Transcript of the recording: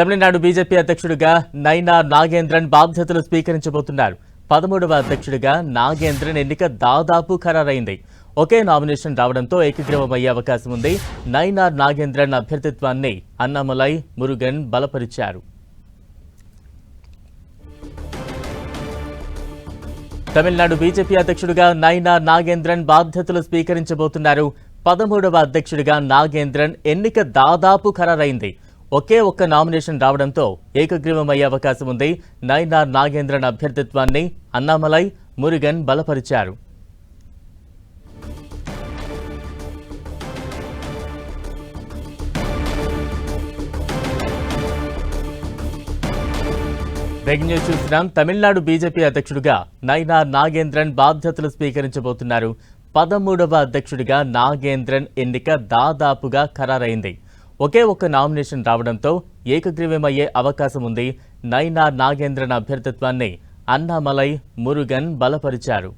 Tamil Nadu BJP అధ్యక్షుడిగా నైనా నాగేంద్రన్ బాధ్యతలు స్వీకరించబోతున్నారు. పదమూడవ అధ్యక్షుడిగా నాగేంద్రన్ ఎన్నిక దాదాపు ఖరారైంది. ఒకే నామినేషన్ రావడంతో ఏకగ్రీవం అయ్యే అవకాశం ఉంది. నైనార్ నాగేంద్రన్ అభ్యర్థిత్వాన్ని అన్నామలై మురుగన్ బలపరిచారు. తమిళనాడు బీజేపీ అధ్యక్షుడిగా నైనా నాగేంద్రన్ బాధ్యతలు స్వీకరించబోతున్నారు. పదమూడవ అధ్యక్షుడిగా నాగేంద్రన్ ఎన్నిక దాదాపు ఖరారైంది. ఒకే ఒక్క నామినేషన్ రావడంతో ఏకగ్రీవం అయ్యే అవకాశం ఉంది. నైనార్ నాగేంద్రన్ అభ్యర్థిత్వాన్ని అన్నామలై మురుగన్ బలపరిచారు. బ్రేకింగ్ చూసినాం తమిళనాడు బీజేపీ అధ్యక్షుడిగా నైనార్ నాగేంద్రన్ బాధ్యతలు స్వీకరించబోతున్నారు. పదమూడవ అధ్యక్షుడిగా నాగేంద్రన్ ఎన్నిక దాదాపుగా ఖరారైంది. ఒకే ఒక్క నామినేషన్ రావడంతో ఏకగ్రీవమయ్యే అవకాశం ఉంది నైనా నాగేంద్రన్ అభ్యర్థిత్వాన్ని అన్నామలై మురుగన్ బలపరిచారు.